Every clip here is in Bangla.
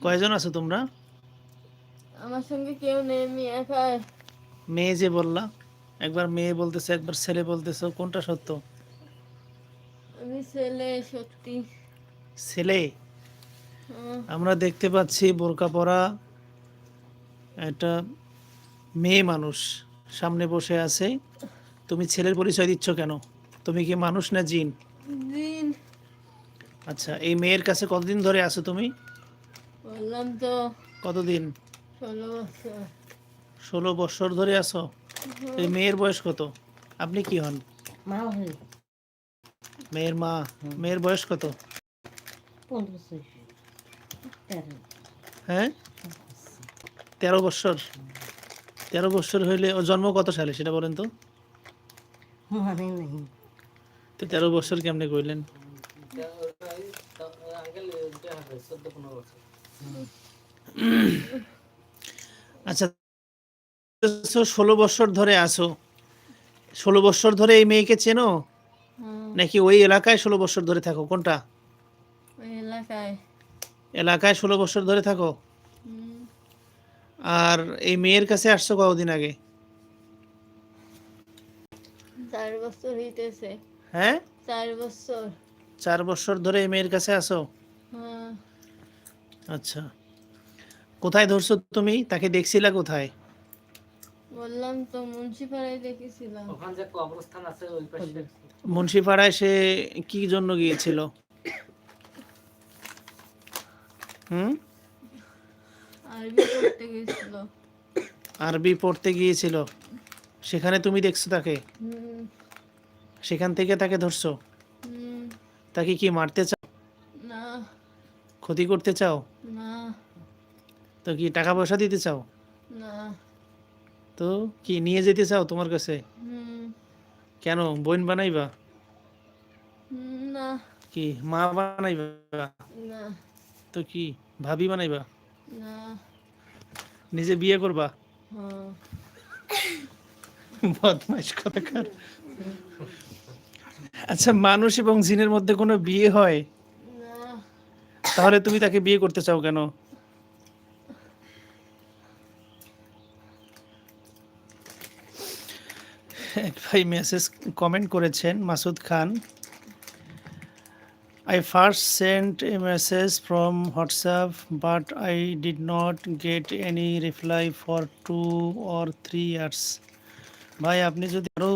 কয়জন আছো তোমরা? আমার সঙ্গে কেউ নেই আমি একাই মেয়ে যে বললা একবার মেয়ে বলতেছে একবার ছেলে বলতেছো কোনটা সত্য? আমি ছেলে সত্যি। ছেলে? হ্যাঁ, আমরা দেখতে পাচ্ছি বোরকা পরা একটা মেয়ে মানুষ সামনে বসে আছে। তুমি ছেলের পরিচয় দিচ্ছ কেন? তুমি কি মানুষ না জিন? দিন আচ্ছা এই মেয়ের কাছে কতদিন ধরে আছো তুমি? বললাম তো কতদিন? ষোলো বছর। ষোলো বছর ধরে আছো? এই মেয়ের বয়স কত? আপনি কি হন? মা হই। মেয়ের মা। মেয়ের বয়স কত? তেরো। হ্যাঁ? তেরো বছর। তেরো বছর হইলে ও জন্ম কত সালে সেটা বলেন তো। নেই। তো তেরো বছর কেমনে কইলেন আচ্ছা ষোলো বছর ধরে আসো ষোলো বছর ধরে এই মেয়েকে চেনো? নাকি ওই এলাকায় ষোলো বছর ধরে থাকো? কোনটা? এলাকায়। এলাকায় ষোলো বছর ধরে থাকো? আর এই মেয়ের কাছে আসছো কতদিন আগে? চার বছর হইতেছে। হ্যাঁ? চার বছর। চার বছর ধরে এই মেয়ের কাছে আসো? হ্যাঁ আচ্ছা। কোথায় ধরছো তুমি? তাকে দেখছিলা কোথায়? বললাম তো মুন্সিপাড়ায় দেখেছিলাম। ওখানে যে কবরস্থান আছে ওই পাশে। মুন্সিপাড়ায় সে কি জন্য গিয়েছিল? হুম? আরবি পড়তে গেছিল আরবি পড়তে গিয়েছিল? সেখানে তুমি দেখছ তাকে? সেখান থেকে তাকে ধরছো? তাকে কি মারতে চাও? না। ক্ষতি করতে চাও? না তো কি টাকা পয়সা দিতে চাও? না। তো কি নিয়ে যেতে চাও তোমার কাছে? কেন? বোন বানাইবা? না। কি মা বানাইবা? না। তো কি ভাবি বানাইবা? না। নিজে বিয়ে করবা? হ্যাঁ। বদমাইশ কথাকার। আচ্ছা মানুষ এবং জিনের মধ্যে কোনো বিয়ে হয়? তাহলে তুমি তাকে বিয়ে করতে চাও কেন? ভাই মেসেজ কমেন্ট করেছেন Masud Khan. I first sent a message from WhatsApp but I did not get any reply for two or three years ভাই, আপনি যদি আরও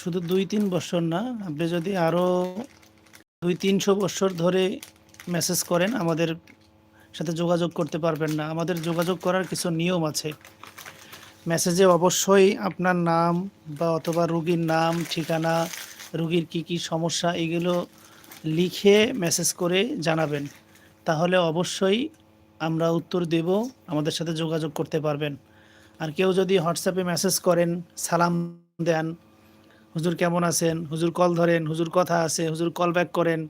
শুধু দুই তিন বছর না, আপনি যদি আরও দুই তিনশো বছর ধরে মেসেজ করেন, আমাদের সাথে যোগাযোগ করতে পারবেন না। আমাদের যোগাযোগ করার কিছু নিয়ম আছে। মেসেজে অবশ্যই আপনার নাম বা অথবা রুগীর নাম, ঠিকানা, রুগীর কি কি সমস্যা, এগুলো লিখে মেসেজ করে জানাবেন। তাহলে অবশ্যই আমরা উত্তর দেব, আমাদের সাথে যোগাযোগ করতে পারবেন। আর কেউ যদি হোয়াটসঅ্যাপে মেসেজ করেন, সালাম দেন, হুজুর কেমন আছেন? হুজুর কল ধরেন, হুজুর কথা আছে, হুজুর কল ব্যাক করেন,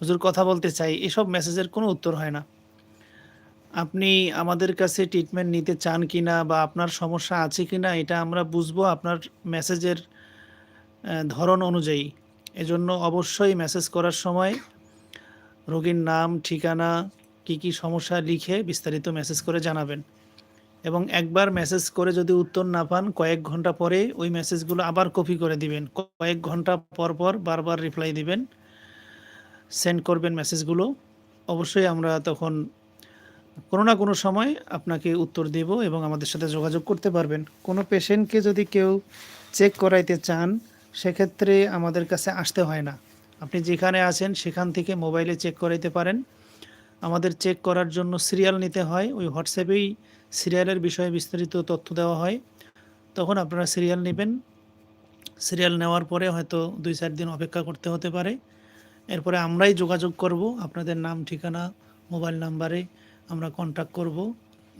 হুজুর কথা বলতে চাই, এসব মেসেজের কোনো উত্তর হয় না। আপনি আমাদের কাছে ট্রিটমেন্ট নিতে চান কি না বা আপনার সমস্যা আছে কি না এটা আমরা বুঝব আপনার মেসেজের ধরন অনুযায়ী। এজন্য অবশ্যই মেসেজ করার সময় রোগীর নাম, ঠিকানা, কি কি সমস্যা লিখে বিস্তারিত মেসেজ করে জানাবেন। এবং একবার মেসেজ করে যদি উত্তর না পান, কয়েক ঘণ্টা পরে ওই মেসেজগুলো আবার কপি করে দিবেন। কয়েক ঘণ্টা পর পর বারবার রিপ্লাই দিবেন। সেন্ড করবেন মেসেজগুলো অবশ্যই আমরা তখন কোনো না কোনো সময় আপনাকে উত্তর দেব এবং আমাদের সাথে যোগাযোগ করতে পারবেন। কোনো পেশেন্টকে যদি কেউ চেক করাইতে চান, সেক্ষেত্রে আমাদের কাছে আসতে হয় না। আপনি যেখানে আছেন, সেখান থেকে মোবাইলে চেক করাইতে পারেন। আমাদের চেক করার জন্য সিরিয়াল নিতে হয়। ওই হোয়াটসঅ্যাপেই সিরিয়ালের বিষয়ে বিস্তারিত তথ্য দেওয়া হয়। তখন আপনারা সিরিয়াল নেবেন। সিরিয়াল নেওয়ার পরে হয়তো দুই চার দিন অপেক্ষা করতে হতে পারে। এরপরে আমরাই যোগাযোগ করব। আপনাদের নাম, ঠিকানা, মোবাইল নাম্বারে আমরা কন্ট্যাক্ট করব।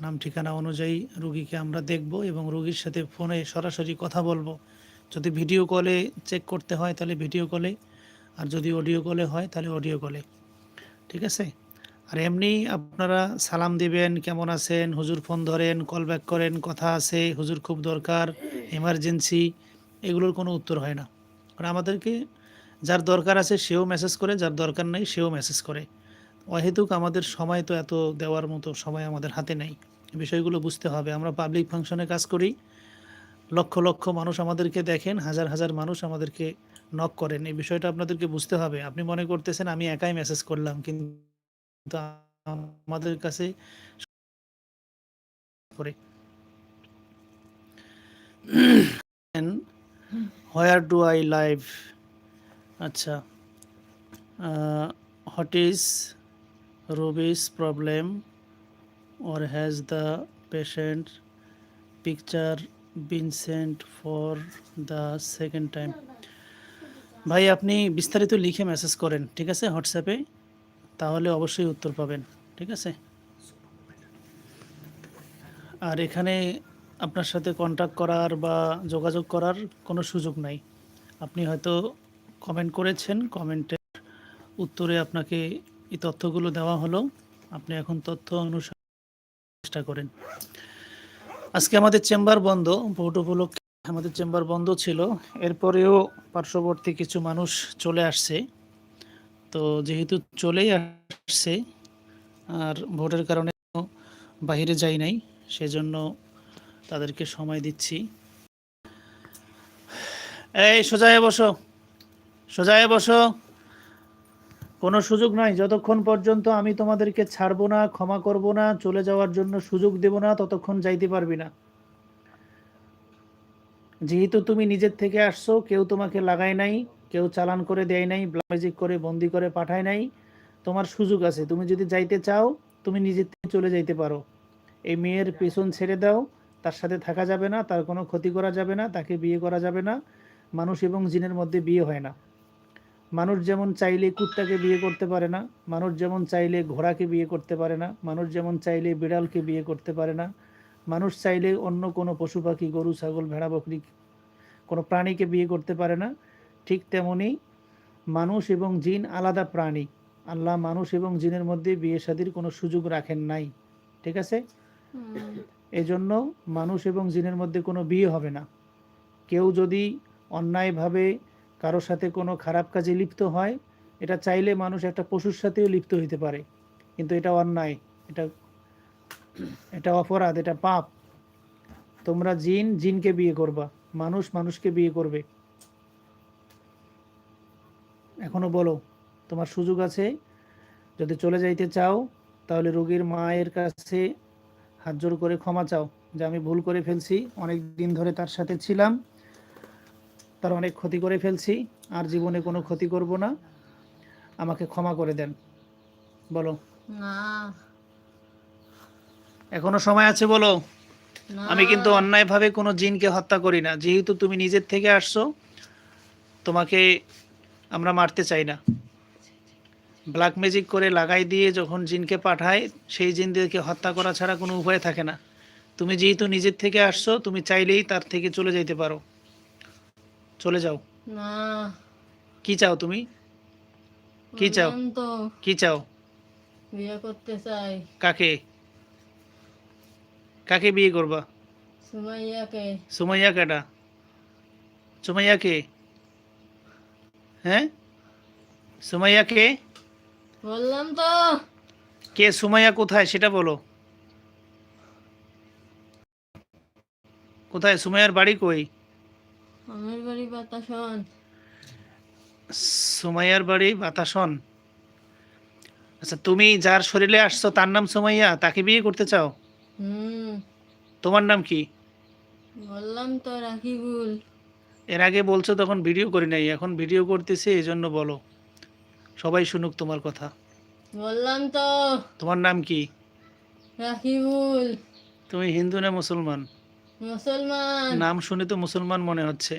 নাম, ঠিকানা অনুযায়ী রুগীকে আমরা দেখব এবং রুগীর সাথে ফোনে সরাসরি কথা বলব। যদি ভিডিও কলে চেক করতে হয় তাহলে ভিডিও কলে আর যদি অডিও কলে হয় তাহলে অডিও কলে ঠিক আছে? আর এমনি আপনারা সালাম দিবেন, কেমন আছেন? হুজুর ফোন ধরেন কল ব্যাক করেন, কথা আছে, হুজুর খুব দরকার এমার্জেন্সি এগুলোর কোনো উত্তর হয় না। আর আমাদেরকে যার দরকার আছে সেও মেসেজ করে, যার দরকার নেই সেও মেসেজ করে। অহেতুক আমাদের সময় তো এত দেওয়ার মতো সময় আমাদের হাতে নেই। বিষয়গুলো বুঝতে হবে। আমরা পাবলিক ফাংশনে কাজ করি। লক্ষ লক্ষ মানুষ আমাদেরকে দেখেন, হাজার হাজার মানুষ আমাদেরকে নক করেন। এই বিষয়টা আপনাদেরকে বুঝতে হবে। আপনি মনে করতেছেন, আমি একাই মেসেজ করলাম, কিন্তু আমাদের কাছে হোয়ার ডু আই লাইভ আচ্ছা what is rabies problem or has the patient picture been sent for second time? ভাই, আপনি বিস্তারিত লিখে মেসেজ করেন, ঠিক আছে? হোয়াটসঅ্যাপে তাহলে অবশ্যই উত্তর পাবেন, ঠিক আছে? আর এখানে আপনার সাথে কন্ট্যাক্ট করার বা যোগাযোগ করার কোনো সুযোগ নাই। আপনি হয়তো কমেন্ট করেছেন কমেন্টের উত্তরে আপনাকে এই তথ্যগুলো দেওয়া হলো। আপনি এখন তথ্য অনুসারে চেষ্টা করেন। আজকে আমাদের চেম্বার বন্ধ, ভোট উপলক্ষে আমাদের চেম্বার বন্ধ ছিল। এরপরেও পার্শ্ববর্তী কিছু মানুষ চলে আসছে। তো যেহেতু চলেই আসছে, আর ভোটের কারণে বাইরে যাই নাই, সেজন্য তাদেরকে সময় দিচ্ছি। এই সোজায় বসো সোজায় বসো। কোনো সুযোগ নাই। যতক্ষণ পর্যন্ত আমি তোমাদেরকে ছাড়বো না, ক্ষমা করব না, চলে যাওয়ার জন্য সুযোগ দেব না, ততক্ষণ যাইতে পারবি না। যেহেতু তুমি নিজের থেকে আসছো, কেউ তোমাকে লাগায় নাই, কেউ চালান করে দেয় নাই ম্যাজিক করে, বন্দি করে পাঠায় নাই, তোমার সুযোগ আছে। তুমি যদি যাইতে চাও, তুমি নিজের থেকে চলে যাইতে পারো। এই মেয়ের পেছন ছেড়ে দাও, তার সাথে থাকা যাবে না, তার কোনো ক্ষতি করা যাবে না, তাকে বিয়ে করা যাবে না। মানুষ এবং জিনের মধ্যে বিয়ে হয় না। মানুষ যেমন চাইলে কুত্তাকে বিয়ে করতে পারে না মানুষ যেমন চাইলে ঘোড়াকে বিয়ে করতে পারে না মানুষ যেমন চাইলে বিড়ালকে বিয়ে করতে পারে না মানুষ চাইলে অন্য কোনো পশু পাখি গরু ছাগল ভেড়া বকরি কোনো প্রাণীকে বিয়ে করতে পারে না। ঠিক তেমনি মানুষ এবং জিন আলাদা প্রাণী। আল্লাহ মানুষ এবং জিনের মধ্যে বিয়ে শাদির কোনো সুযোগ রাখেন নাই। ঠিক আছে? এজন্য মানুষ এবং জিনের মধ্যে কোনো বিয়ে হবে না। কেউ যদি অন্যায়ভাবে কারোর সাথে কোনো খারাপ কাজে লিপ্ত হয়, এটা চাইলে মানুষ একটা পশুর সাথেও লিপ্ত হইতে পারে। কিন্তু এটা অন্যায়, এটা এটা অপরাধ, এটা পাপ। তোমরা জিন, জিনকে বিয়ে করবা, মানুষ মানুষকে বিয়ে করবে। এখনও বলো, তোমার সুযোগ আছে? যদি চলে যাইতে চাও, তাহলে রোগীর মায়ের কাছে হাত জোর করে ক্ষমা চাও, যে আমি ভুল করে ফেলছি, অনেক দিন ধরে তার সাথে ছিলাম। তার অনেক ক্ষতি করে ফেলছি আর জীবনে কোনো ক্ষতি করব না। আমাকে ক্ষমা করে দেন। বলো। না। এখনও সময় আছে বলো? আমি কিন্তু অন্যায়ভাবে কোনো জিনকে হত্যা করি না। যেহেতু তুমি নিজের থেকে আসছো তোমাকে আমরা মারতে চাই না। ব্ল্যাক ম্যাজিক করে লাগাই দিয়ে যখন জিনকে পাঠায় সেই জিনদেরকে হত্যা করা ছাড়া কোনো উপায় থাকে না। তুমি যেহেতু নিজের থেকে আসছো তুমি চাইলেই তার থেকে চলে যেতে পারো। চলে যাও। না। কি চাও তুমি? কি চাও? কি চাও? বিয়ে করতে চাই। কাকে? কাকে বিয়ে করবা? সুমাইয়াকে। সুমাইয়া কেটা সুমাইয়া কে হ্যাঁ? সুমাইয়া কে বললাম তো। কে? সুমাইয়া কোথায়? সেটা বলো। কোথায়? সুমাইয়ার বাড়ি কই? আমার বাড়ি বাতাসন। সুমাইয়ার বাড়ি বাতাসন? আচ্ছা তুমি যার শরীরে আসছো তার নাম সুমাইয়া তাকে বিয়ে করতে চাও? হুম। তোমার নাম কি? বললাম তো রাকিবুল। এর আগে বলছো তখন ভিডিও করি নাই এখন ভিডিও করতেছি এই জন্য বলো। সবাই শুনুক তোমার কথা। বললাম তো। তোমার নাম কি? রাকিবুল। তুমি হিন্দু না মুসলমান? মুসলমান। নাম শুনে তো মুসলমান মনে হচ্ছে।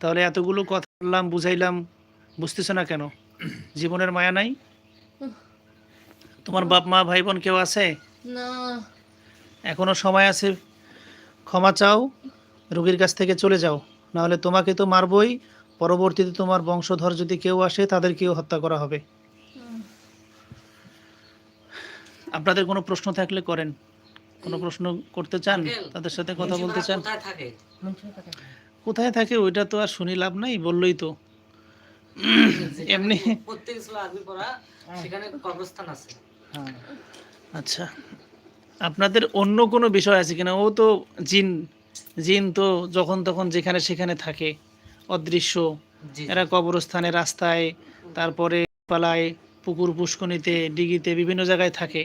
তাহলে এতগুলো কথা বললাম বুঝাইলাম বুঝতেছো না কেন? জীবনের মায়া নাই? তোমার বাপ মা ভাই বোন কেউ আছে? না। এখনও সময় আছে ক্ষমা চাও রোগীর কাছ থেকে চলে যাও। নাহলে তোমাকে তো মারবই পরবর্তীতে তোমার বংশধর যদি কেউ আসে তাদেরকেও হত্যা করা হবে। আপনাদের কোনো প্রশ্ন থাকলে করেন। কোনো প্রশ্ন করতে চান তাদের সাথে কথা বলতে চান? কোথায় থাকে? ওইটা তো আর শুনি লাভ নাই বললই তো। এমনি প্রত্যেক স্কুলে আরবি পড়া সেখানে কবরস্থান আছে। হ্যাঁ। আচ্ছা। আপনাদের অন্য কোনো বিষয় আছে কিনা? ও তো জিন। জিন তো যখন তখন যেখানে সেখানে থাকে অদৃশ্য। এরা কবরস্থানে রাস্তায় তারপরে পালায় পুকুর পুষ্কনিতে ডিগিতে বিভিন্ন জায়গায় থাকে।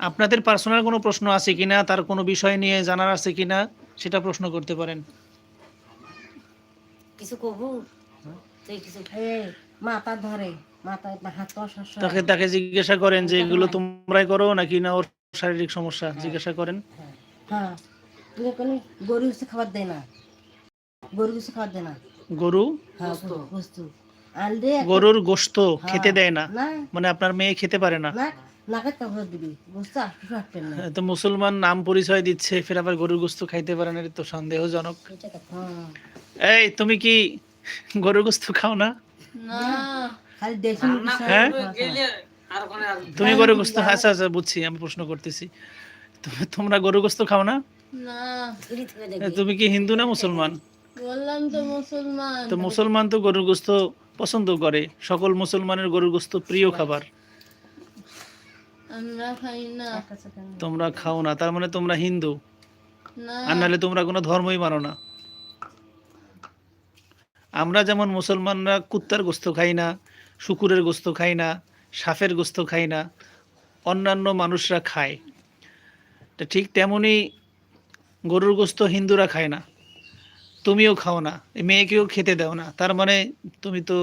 আপনাদের পার্সোনাল কোনো প্রশ্ন আছে কিনা তার কোনো বিষয় নিয়ে জানার আছে কিনা সেটা প্রশ্ন করতে পারেন। কিছু কবু? কিছু মাথা ধরে তাকে তাকে জিজ্ঞাসা করেন যে এগুলো তোমরাই করো নাকি না? ওর শারীরিক সমস্যা? জিজ্ঞাসা করেন। হ্যাঁ। গরু কিছু খাবার দেয় না? গরু কিছু খাবার দেয় না? গরু? হ্যাঁ গোস্ত। গরুর গোশত হ্যাঁ, খেতে দেয় না। না। মানে আপনার মেয়ে খেতে পারে না। না কাপড় দিবি বুঝতে আসতে না। তো মুসলমান নাম পরিচয় দিচ্ছে ফের আবার গরুর গোস্ত খাইতে পারে না তো সন্দেহজনক। হ্যাঁ এই তুমি কি গরুর গোস্ত খাও না? না। খালি দেশি হ্যাঁ? তুমি গরুর গোস্ত আচ্ছা আচ্ছা বুঝছি আমি প্রশ্ন করতেছি। তোমরা গরুর গোস্ত খাও না। তুমি কি হিন্দু না মুসলমান? বললাম তো মুসলমান। তো মুসলমান তো গরুর গোস্ত পছন্দ করে সকল মুসলমানের গরুর গোস্ত প্রিয় খাবার। আমরা খাই না। তোমরা খাও না তার মানে তোমরা হিন্দু। আর নাহলে তোমরা কোনো ধর্মই মানো না। আমরা যেমন মুসলমানরা কুত্তার গোস্ত খাই না শুকুরের গোস্ত খাই না সাপের গোস্ত খাই না অন্যান্য মানুষরা খায়। তা ঠিক তেমনি গরুর গোস্ত হিন্দুরা খায় না। তুমিও খাও না এই মেয়েকেও খেতে দাও না। তার মানে তুমি তো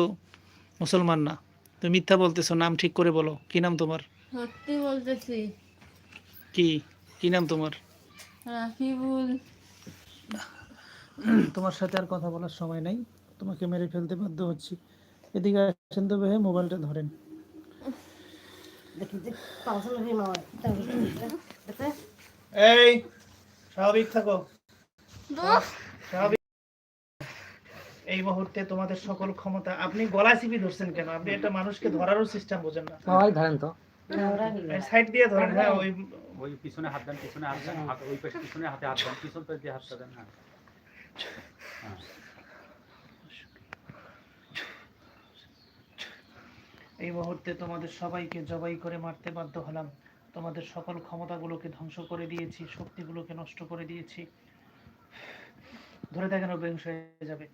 মুসলমান না। তুমি মিথ্যা বলতেছো নাম ঠিক করে বলো। কি নাম তোমার? সত্যি বলতেছি। কি? কি নাম তোমার? রাকিবুল তোমার সাথে আর কথা বলার সময় নাই। তোমাকে মেরে ফেলতে বাধ্য হচ্ছি। এদিকে আসেন তো ভাই মোবাইলটা ধরেন। এই স্বাভাবিক থাকো। স্বাভাবিক। এই মুহূর্তে তোমাদের সকল ক্ষমতা আপনি গলা চিপি ধরছেন কেন? আপনি একটা মানুষকে ধরারও সিস্টেম বোঝেন না। সবাই ধরেন তো। সাইড দিয়ে ধরেন হ্যাঁ ওই ওই পিছনে হাত দেন পিছনে হাত দেন হাত ওই পাশে পিছনে হাতে হাত দেন পিছন পাশ দিয়ে হাতটা দেন হ্যাঁ। হ্যাঁ। এই মুহূর্তে তোমাদের সবাইকে জবাই করে মারতে বাধ্য হলাম। তোমাদের সকল ক্ষমতাগুলোকে ধ্বংস করে দিয়েছি শক্তিগুলোকে নষ্ট করে দিয়েছি। ধরে দেখেন অভ্যাংশ হয়ে যাবে।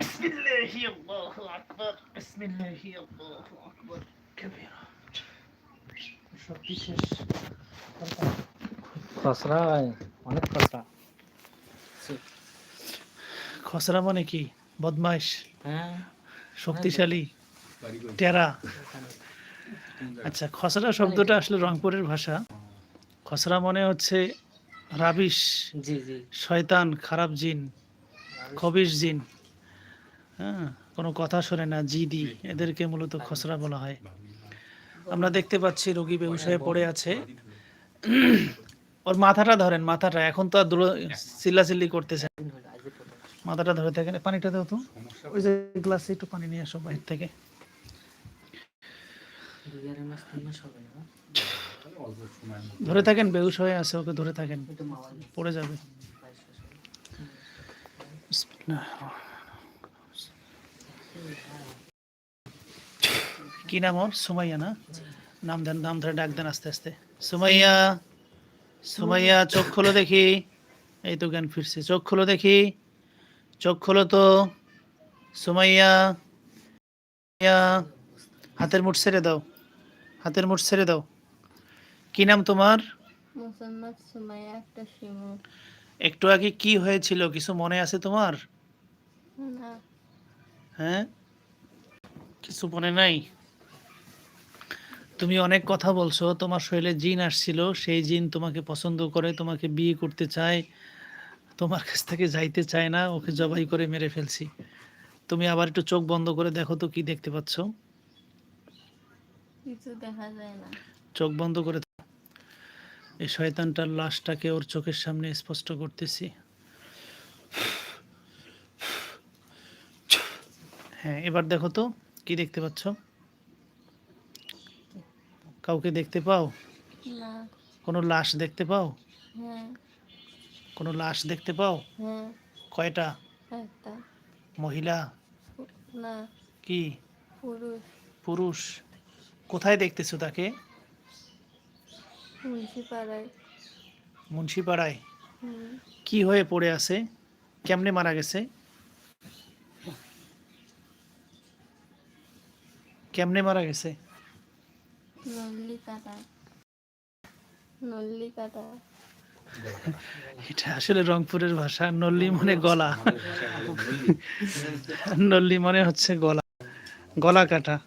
বিসমিল্লাহি আল্লাহু আকবার বিসমিল্লাহি আল্লাহু আকবার কবিরা শেষ খসড়া অনেক খসড়া। খসরা মানে কি? বদমাইশ হ্যাঁ। শক্তিশালী টেরা। আচ্ছা খসরা শব্দটা আসলে রংপুরের ভাষা। খসরা মনে হচ্ছে রাবিশ জি জি। শয়তান খারাপ জিন খবিশ জিন। হ্যাঁ কোনো কথা শোনে না জিদি। এদেরকে মূলত খসরা বলা হয়। আমরা দেখতে পাচ্ছি রোগী বেউসায় পড়ে আছে। ওর মাথাটা ধরেন মাথাটা। এখন তো আর দূর চিল্লাচিল্লি করতেছে না। মাথাটা ধরে থাকেন। পানিটা দাও তো। ওই যে গ্লাসে একটু পানি নিয়ে আসো বাইরে থেকে। না ধরে থাকেন বেউস হয়ে আছে ওকে ধরে থাকেন। পড়ে যাবে। বিসমিল্লাহ। কি নাম ওর সুমাইয়া না? নাম দেন নাম ধরে ডাক দেন আস্তে আস্তে। সুমাইয়া সুমাইয়া চোখ খোলো দেখি। এই তো জ্ঞান ফিরছে। চোখ খোলো দেখি। চোখ খোলো তো। সুমাইয়া হাতের মুঠ ছেড়ে দাও। হাতের মুঠ ছেড়ে দাও। কি নাম তোমার? একটু আগে কি হয়েছিল? কিছু মনে আছে তোমার? হ্যাঁ? কিছু মনে নাই? তুমি অনেক কথা বলছো তোমার শরীরে জিন আসছিল সেই জিন তোমাকে পছন্দ করে তোমাকে বিয়ে করতে চায় তোমার কাছ থেকে যাইতে চায় না ওকে জবাই করে মেরে ফেলছি। তুমি আবার একটু চোখ বন্ধ করে দেখো তো কি দেখতে পাচ্ছ। কিছু দেখা যায় না। চোখ বন্ধ করে এই শয়তানটার লাশটাকে ওর চোখের সামনে স্পষ্ট করতেছি। হ্যাঁ এবার দেখো তো কি দেখতে পাচ্ছ। কাউকে দেখতে পাও? কোনো লাশ দেখতে পাও? হ্যাঁ। কোনো লাশ দেখতে পাও? হ্যাঁ। কয়টা? মহিলা? না। কি? পুরুষ। পুরুষ। কোথায় দেখতেছো তাকে? মুন্সিপাড়ায়। কি হয়ে পড়ে আছে? কেমনে মারা গেছে? কেমনে মারা গেছে? এটা আসলে রংপুরের ভাষা, নল্লি মানে গলা। নল্লি মানে হচ্ছে গলা। গলা কাটা।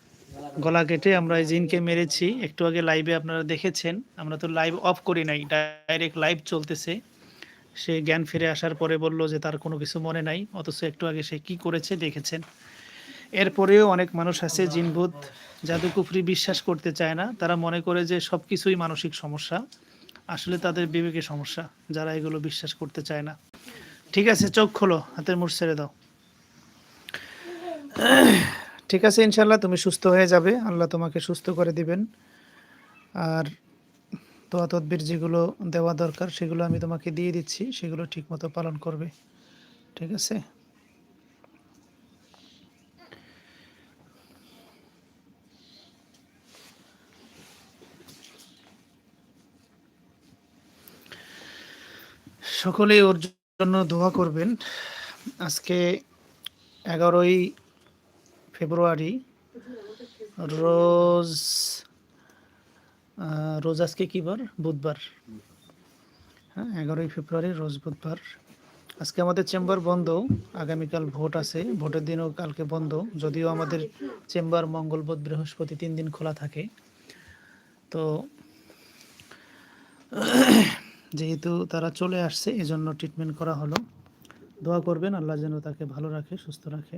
গলা কেটে আমরা এই জিনকে মেরেছি। একটু আগে লাইভে আপনারা দেখেছেন। আমরা তো লাইভ অফ করি নাই ডাইরেক্ট লাইভ চলতেছে। সে জ্ঞান ফিরে আসার পরে বলল যে তার কোনো কিছু মনে নাই। অথচ একটু আগে সে কি করেছে দেখেছেন। এরপরেও অনেক মানুষ আছে জিনভূত, জাদুকুফরি বিশ্বাস করতে চায় না। তারা মনে করে যে সব কিছুই মানসিক সমস্যা। আসলে তাদের বিবেকে সমস্যা, যারা এগুলো বিশ্বাস করতে চায় না। ঠিক আছে, চোখ খোলো, হাতের মুঠ ছেড়ে দাও। ঠিক আছে ইনশাল্লাহ তুমি সুস্থ হয়ে যাবে। আল্লাহ তোমাকে সুস্থ করে দিবেন। আর দোয়া তদবির যেগুলো দেওয়া দরকার, সেগুলো আমি তোমাকে দিয়ে দিচ্ছি, সেগুলো ঠিকমতো পালন করবে। ঠিক আছে? সকলেই ওর জন্য দোয়া করবেন। আজকে এগারোই ফেব্রুয়ারি, রোজ রোজ আজকে কি বার? বুধবার। হ্যাঁ এগারোই ফেব্রুয়ারি, রোজ বুধবার। আজকে আমাদের চেম্বার বন্ধ, আগামীকাল ভোট আছে, ভোটের দিনও কালকে বন্ধ, যদিও আমাদের চেম্বার মঙ্গল বুধ বৃহস্পতি তিন দিন খোলা থাকে। তো যেহেতু তারা চলে আসছে, এজন্য ট্রিটমেন্ট করা হলো। দোয়া করবেন, আল্লাহ যেন তাকে ভালো রাখে, সুস্থ রাখে।